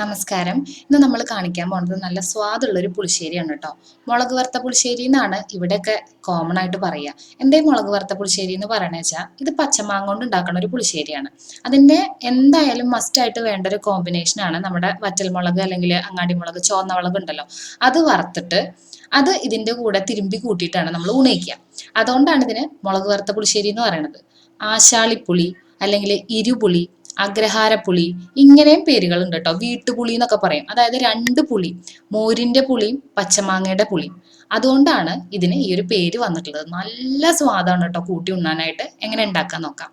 നമസ്കാരം. ഇന്ന് നമ്മൾ കാണിക്കാൻ പോണത് നല്ല സ്വാദുള്ള ഒരു പുളിശ്ശേരിയാണ് കേട്ടോ മുളക് വറുത്ത പുളിശ്ശേരി എന്നാണ് ഇവിടെയൊക്കെ കോമൺ ആയിട്ട് പറയുക എന്തേ മുളക് വറുത്ത പുളിശ്ശേരി എന്ന് പറയണ വെച്ചാൽ ഇത് പച്ചമാങ്ങ കൊണ്ട് ഉണ്ടാക്കുന്ന ഒരു പുളിശ്ശേരിയാണ്. അതിന്റെ എന്തായാലും മസ്റ്റ് ആയിട്ട് വേണ്ട ഒരു കോമ്പിനേഷൻ ആണ് നമ്മുടെ വറ്റൽ മുളക് അല്ലെങ്കിൽ അങ്ങാടി മുളക് ചുവന്ന മുളക് ഉണ്ടല്ലോ. അത് വറുത്തിട്ട് അത് ഇതിന്റെ കൂടെ തിരുമ്പി കൂട്ടിയിട്ടാണ് നമ്മൾ ഉണയിക്കുക. അതുകൊണ്ടാണ് ഇതിന് മുളക് വറുത്ത പുളിശ്ശേരി എന്ന് പറയുന്നത് ആശാളിപ്പുളി അല്ലെങ്കിൽ ഇരുപുളി അഗ്രഹാരപ്പുളി. ഇങ്ങനെയും പേരുകളുണ്ട് കേട്ടോ. വീട്ടുപുളി എന്നൊക്കെ പറയും. അതായത് രണ്ട് പുളി. മോരിന്റെ പുളിയും പച്ചമാങ്ങയുടെ പുളിയും. അതുകൊണ്ടാണ് ഇതിന് ഈ ഒരു പേര് വന്നിട്ടുള്ളത്. നല്ല സ്വാദാണ് കേട്ടോ കൂട്ടി ഉണ്ണാനായിട്ട്. എങ്ങനെ ഉണ്ടാക്കാൻ നോക്കാം.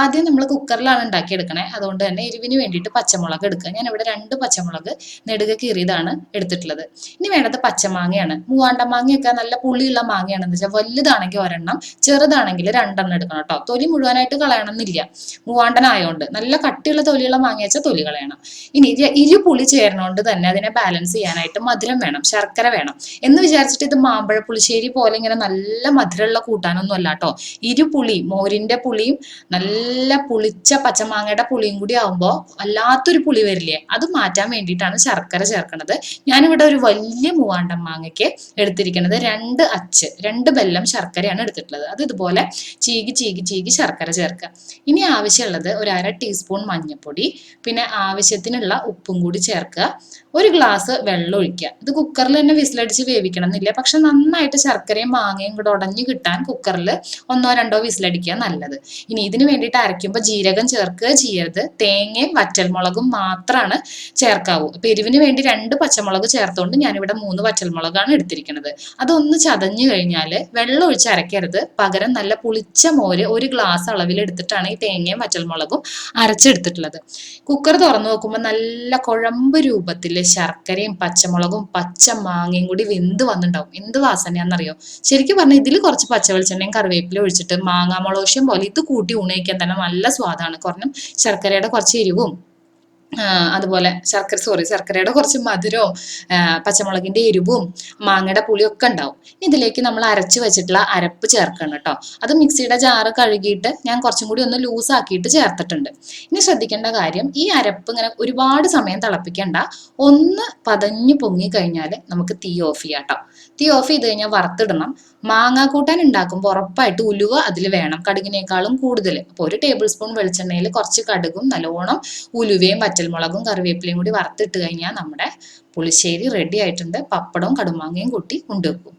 ആദ്യം നമ്മൾ കുക്കറിലാണ് ഉണ്ടാക്കിയെടുക്കണേ. അതുകൊണ്ട് തന്നെ എരിവിന് വേണ്ടിയിട്ട് പച്ചമുളക് എടുക്കുക. ഞാൻ ഇവിടെ രണ്ട് പച്ചമുളക് നെടുക കീറിയതാണ് എടുത്തിട്ടുള്ളത്. ഇനി വേണ്ടത് പച്ചമാങ്ങയാണ്. മൂവാണ്ട മാങ്ങയൊക്കെ നല്ല പുള്ളിയുള്ള മാങ്ങയാണെന്ന് വെച്ചാൽ വലുതാണെങ്കിൽ ഒരെണ്ണം ചെറുതാണെങ്കിൽ രണ്ടെണ്ണം എടുക്കണം കേട്ടോ. തൊലി മുഴുവനായിട്ട് കളയണമെന്നില്ല. മൂവാണ്ടനായോണ്ട് നല്ല കട്ടിയുള്ള തൊലിയുള്ള മാങ്ങ വെച്ചാൽ തൊലി കളയണം. ഇനി ഇരു പുളി ചേർന്നുകൊണ്ട് തന്നെ അതിനെ ബാലൻസ് ചെയ്യാനായിട്ട് മധുരം വേണം ശർക്കര വേണം എന്ന് വിചാരിച്ചിട്ട് ഇത് മാമ്പഴ പുളിശ്ശേരി പോലെ ഇങ്ങനെ നല്ല മധുരമുള്ള കൂട്ടാനൊന്നും അല്ല കേട്ടോ ഇരു പുളി മോരിന്റെ പുളിയും നല്ല പുളിച്ച പച്ചമാങ്ങയുടെ പുളിയും കൂടി ആവുമ്പോൾ വല്ലാത്തൊരു പുളി വരില്ലേ? അത് മാറ്റാൻ വേണ്ടിയിട്ടാണ് ശർക്കര ചേർക്കുന്നത് ഞാനിവിടെ ഒരു വലിയ മൂവാണ്ടം മാങ്ങയ്ക്ക് എടുത്തിരിക്കുന്നത് രണ്ട് അച്ച് രണ്ട് ബെല്ലം ശർക്കരയാണ് എടുത്തിട്ടുള്ളത്. അത് ഇതുപോലെ ചീകി ചീകി ചീകി ശർക്കര ചേർക്കുക. ഇനി ആവശ്യമുള്ളത് ഒരു അര ടീസ്പൂൺ മഞ്ഞൾപ്പൊടി പിന്നെ ആവശ്യത്തിനുള്ള ഉപ്പും കൂടി ചേർക്കുക. ഒരു ഗ്ലാസ് വെള്ളം ഒഴിക്കുക. ഇത് കുക്കറിൽ തന്നെ വിസിലടിച്ച് വേവിക്കണം എന്നില്ല. പക്ഷെ നന്നായിട്ട് ശർക്കരയും മാങ്ങയും കൂടെ ഉടഞ്ഞു കിട്ടാൻ കുക്കറിൽ ഒന്നോ രണ്ടോ വിസിലടിക്കുക നല്ലത്. ഇനി ഇതിന് വേണ്ടിയിട്ട് അരയ്ക്കുമ്പോൾ ജീരകം ചേർക്കുക ചെയ്യരുത്. തേങ്ങയും വറ്റൽമുളകും മാത്രമാണ് ചേർക്കാവൂ. അപ്പൊ എരിവിന് വേണ്ടി രണ്ട് പച്ചമുളക് ചേർത്തുകൊണ്ട് ഞാനിവിടെ മൂന്ന് പച്ചമുളകാണ് എടുത്തിരിക്കുന്നത് അതൊന്ന് ചതഞ്ഞു കഴിഞ്ഞാൽ വെള്ളം ഒഴിച്ച് അരയ്ക്കരുത്. പകരം നല്ല പുളിച്ച മോര് ഒരു ഗ്ലാസ് അളവിൽ എടുത്തിട്ടാണ് ഈ തേങ്ങയും വറ്റൽമുളകും അരച്ചെടുത്തിട്ടുള്ളത്. കുക്കർ തുറന്നു നോക്കുമ്പോൾ നല്ല കുഴമ്പ് രൂപത്തിൽ ശർക്കരയും പച്ചമുളകും പച്ച മാങ്ങയും കൂടി വെന്ത് വന്നിട്ടുണ്ടാവും എന്ത് വാസനയാണെന്നറിയോ? ശരിക്കും പറഞ്ഞാൽ ഇതിൽ കുറച്ച് പച്ച വെളിച്ചെണ്ണയും കറിവേപ്പില ഒഴിച്ചിട്ട് മാങ്ങാമുളക് പോലെ ഇത് കൂട്ടി ഉണയിക്കാൻ തന്നെ നല്ല സ്വാദാണ്. കുറഞ്ഞും ശർക്കരയുടെ കുറച്ച് എരിവും അതുപോലെ ശർക്കര സോറി ശർക്കരയുടെ കുറച്ച് മധുരവും പച്ചമുളകിന്റെ എരിവും മാങ്ങയുടെ പുളിയും ഒക്കെ ഉണ്ടാവും. ഇതിലേക്ക് നമ്മൾ അരച്ച് വെച്ചിട്ടുള്ള അരപ്പ് ചേർക്കണം കേട്ടോ. അത് മിക്സിയുടെ ജാറ് കഴുകിയിട്ട് ഞാൻ കുറച്ചും കൂടി ഒന്ന് ലൂസ് ആക്കിയിട്ട് ചേർത്തിട്ടുണ്ട്. ഇനി ശ്രദ്ധിക്കേണ്ട കാര്യം ഈ അരപ്പ് ഇങ്ങനെ ഒരുപാട് സമയം തിളപ്പിക്കേണ്ട. ഒന്ന് പതഞ്ഞു പൊങ്ങി കഴിഞ്ഞാൽ നമുക്ക് തീ ഓഫ് ചെയ്യാം കേട്ടോ. തീ ഓഫ് ചെയ്ത് കഴിഞ്ഞാൽ വറുത്തിടണം. മാങ്ങാ കൂട്ടാൻ ഉണ്ടാക്കുമ്പോൾ ഉറപ്പായിട്ട് ഉലുവ അതിൽ വേണം. കടുകിനേക്കാളും കൂടുതൽ. അപ്പോൾ ഒരു ടേബിൾ സ്പൂൺ വെളിച്ചെണ്ണയിൽ കുറച്ച് കടുകും നല്ലോണം ഉലുവയും വറ്റൽമുളകും കറിവേപ്പിലയും കൂടി വറുത്തിട്ട് കഴിഞ്ഞാൽ നമ്മുടെ പുളിശ്ശേരി റെഡി ആയിട്ടുണ്ട്. പപ്പടവും കടുമാങ്ങയും കൂട്ടി കൊണ്ടുവെക്കും.